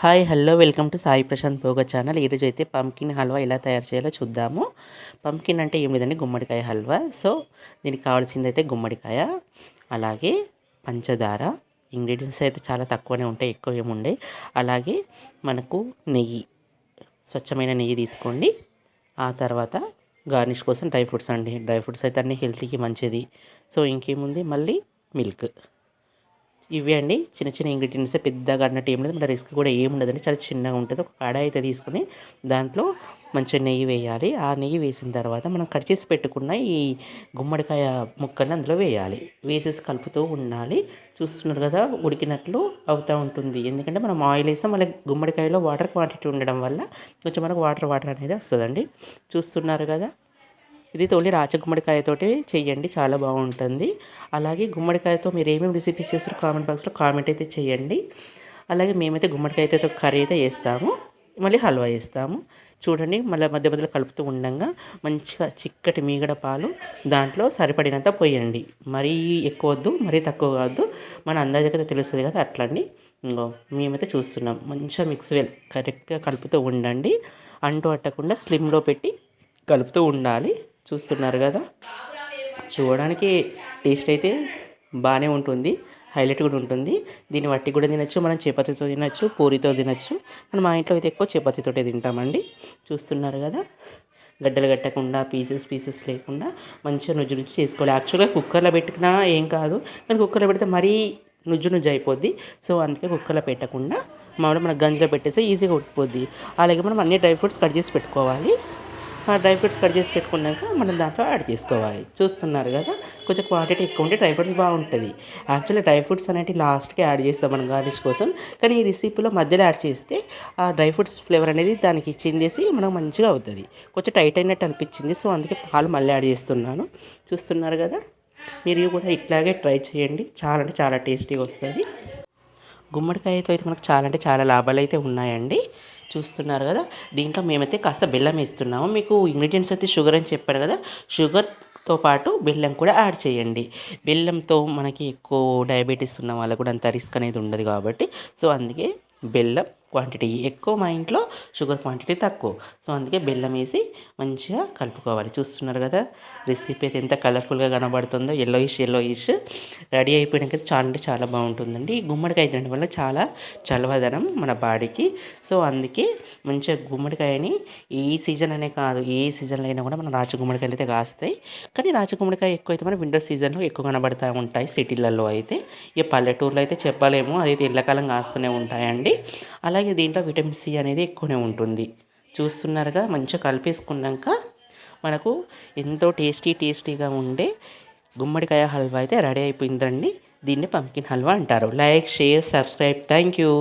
Hi hello welcome to Sai Prashanth Bhoga channel. ఈరోజు అయితే pumpkin halwa ఎలా తయారు చేయాలో చూద్దాము. పంకిన్ అంటే ఏం లేదండి గుమ్మడికాయ హల్వా. సో దీనికి కావాల్సింది అయితే గుమ్మడికాయ అలాగే పంచదార. ఇంగ్రీడియంట్స్ అయితే చాలా తక్కువనే ఉంటాయి ఎక్కువ ఏముండే అలాగే మనకు నెయ్యి స్వచ్ఛమైన నెయ్యి తీసుకోండి. ఆ తర్వాత గార్నిష్ కోసం డ్రై ఫ్రూట్స్ అండి. డ్రై ఫ్రూట్స్ అయితే అన్నీ హెల్త్కి మంచిది. సో ఇంకేముంది? మళ్ళీ మిల్క్. ఇవి అండి. చిన్న చిన్న ఇంగ్రీడియంట్స్ పెద్దగా అన్నట్టు ఏం లేదు. మన రిస్క్ కూడా ఏమి ఉండదండి. చాలా చిన్నగా ఉంటుంది. ఒక కడాయి అయితే తీసుకుని దాంట్లో మంచిగా నెయ్యి వేయాలి. ఆ నెయ్యి వేసిన తర్వాత మనం కట్ చేసి పెట్టుకున్న ఈ గుమ్మడికాయ ముక్కల్ని అందులో వేయాలి. వేసేసి కలుపుతూ ఉండాలి. చూస్తున్నారు కదా ఉడికినట్లు అవుతూ ఉంటుంది. ఎందుకంటే మనం ఆయిల్ వేస్తే మళ్ళీ గుమ్మడికాయలో వాటర్ క్వాంటిటీ ఉండడం వల్ల కొంచెం మనకు వాటర్ వాటర్ అనేది వస్తుందండి. చూస్తున్నారు కదా. ఇది తోలి రాచ గుమ్మడికాయతోటి చేయండి చాలా బాగుంటుంది. అలాగే గుమ్మడికాయతో మీరు ఏమేమి రెసిపీస్ చేస్తారో కామెంట్ బాక్స్లో కామెంట్ అయితే చేయండి అలాగే మేమైతే గుమ్మడికాయతో కర్రీ అయితే వేస్తాము. మళ్ళీ హల్వా వేస్తాము. చూడండి మళ్ళీ మధ్య మధ్యలో కలుపుతూ ఉండగా మంచిగా చిక్కటి మీగడ పాలు దాంట్లో సరిపడినంత పోయండి. మరీ ఎక్కువ వద్దు మరీ తక్కువ కావద్దు. మన అందాజకైతే తెలుస్తుంది కదా అట్లండి. ఇంకో మేమైతే చూస్తున్నాం. మంచిగా మిక్స్ వెల్ కరెక్ట్గా కలుపుతూ ఉండండి. అంటూ అట్టకుండా స్లిమ్లో పెట్టి కలుపుతూ ఉండాలి. చూస్తున్నారు కదా. చూడడానికి టేస్ట్ అయితే బాగానే ఉంటుంది. హైలైట్ కూడా ఉంటుంది. దీన్ని వట్టి కూడా తినచ్చు మనం చపాతీతో తినచ్చు పూరితో తినచ్చు. మనం మా ఇంట్లో అయితే ఎక్కువ చపాతీతోటే తింటామండి. చూస్తున్నారు కదా. గడ్డలు కట్టకుండా పీసెస్ పీసెస్ లేకుండా మంచిగా నుజ్జు నుజ్జు చేసుకోవాలి. యాక్చువల్గా కుక్కర్లో పెట్టుకున్న ఏం కాదు. కానీ కుక్కర్లో పెడితే మరీ నుజ్జు నుజ్జు అయిపోద్ది. సో అందుకే కుక్కర్లో పెట్టకుండా మామూలుగా మన గంజిలో పెట్టేస్తే ఈజీగా ఉట్టిపోద్ది అలాగే మనం అన్ని డ్రై ఫ్రూట్స్ కట్ చేసి పెట్టుకోవాలి. ఆ డ్రై ఫ్రూట్స్ కట్ చేసి పెట్టుకున్నాక మనం దాంట్లో యాడ్ చేసుకోవాలి. చూస్తున్నారు కదా? కొంచెం క్వాంటిటీ ఎక్కువ ఉంటే డ్రై ఫ్రూట్స్ బాగుంటుంది. యాక్చువల్లీ డ్రై ఫ్రూట్స్ అనేవి లాస్ట్కి యాడ్ చేస్తాం మనం గార్నిష్ కోసం. కానీ ఈ రెసిపీలో మధ్యలో యాడ్ చేస్తే ఆ డ్రై ఫ్రూట్స్ ఫ్లేవర్ అనేది దానికి చిందేసి మనకు మంచిగా అవుతుంది. కొంచెం టైట్ అయినట్టు అనిపించింది. సో అందుకే పాలు మళ్ళీ యాడ్ చేస్తున్నాను. చూస్తున్నారు కదా? మీరు కూడా ఇట్లాగే ట్రై చేయండి. చాలా అంటే చాలా టేస్టీగా వస్తుంది. గుమ్మడికాయతో అయితే మనకు చాలా అంటే చాలా లాభాలు అయితే ఉన్నాయండి. చూస్తున్నారు కదా. దీంట్లో మేమైతే కాస్త బెల్లం వేస్తున్నాము. మీకు ఇంగ్రీడియంట్స్ అయితే షుగర్ అని చెప్పారు కదా. షుగర్తో పాటు బెల్లం కూడా యాడ్ చేయండి. బెల్లంతో మనకి ఎక్కువ డయాబెటీస్ ఉన్న వాళ్ళకు కూడా అంత రిస్క్ అనేది ఉండదు కాబట్టి. సో అందుకే బెల్లం క్వాంటిటీ ఎక్కువ మా ఇంట్లో షుగర్ క్వాంటిటీ తక్కువ. సో అందుకే బెల్లం వేసి మంచిగా కలుపుకోవాలి. చూస్తున్నారు కదా రెసిపీ అయితే ఎంత కలర్ఫుల్గా కనబడుతుందో. ఎల్లోయిష్ ఎల్లోయిష్ రెడీ అయిపోయినాక చాలా అంటే చాలా బాగుంటుందండి. ఈ గుమ్మడికాయ తినడం వల్ల చాలా చలవదనం మన బాడీకి. సో అందుకే మంచిగా గుమ్మడికాయని ఏ సీజన్ అనే కాదు ఏ సీజన్లో అయినా కూడా మన రాచు గుమ్మడికాయలు అయితే కాస్తాయి. కానీ రాచు గుమ్మడికాయ ఎక్కువ అయితే మన వింటర్ సీజన్లో ఎక్కువ కనబడుతూ ఉంటాయి సిటీలలో అయితే. ఇక పల్లెటూరులో అయితే చెప్పలేము. అదైతే ఎల్లకాలం కాస్తూనే ఉంటాయండి. అలా అలాగే దీంట్లో విటమిన్ సి అనేది ఎక్కువనే ఉంటుంది. చూస్తున్నారుగా మంచిగా కలిపేసుకున్నాక మనకు ఎంతో టేస్టీ టేస్టీగా ఉండే గుమ్మడికాయ హల్వా అయితే రెడీ అయిపోయిందండి. దీన్ని పంకిన్ హల్వా అంటారు. Like share subscribe. Thank you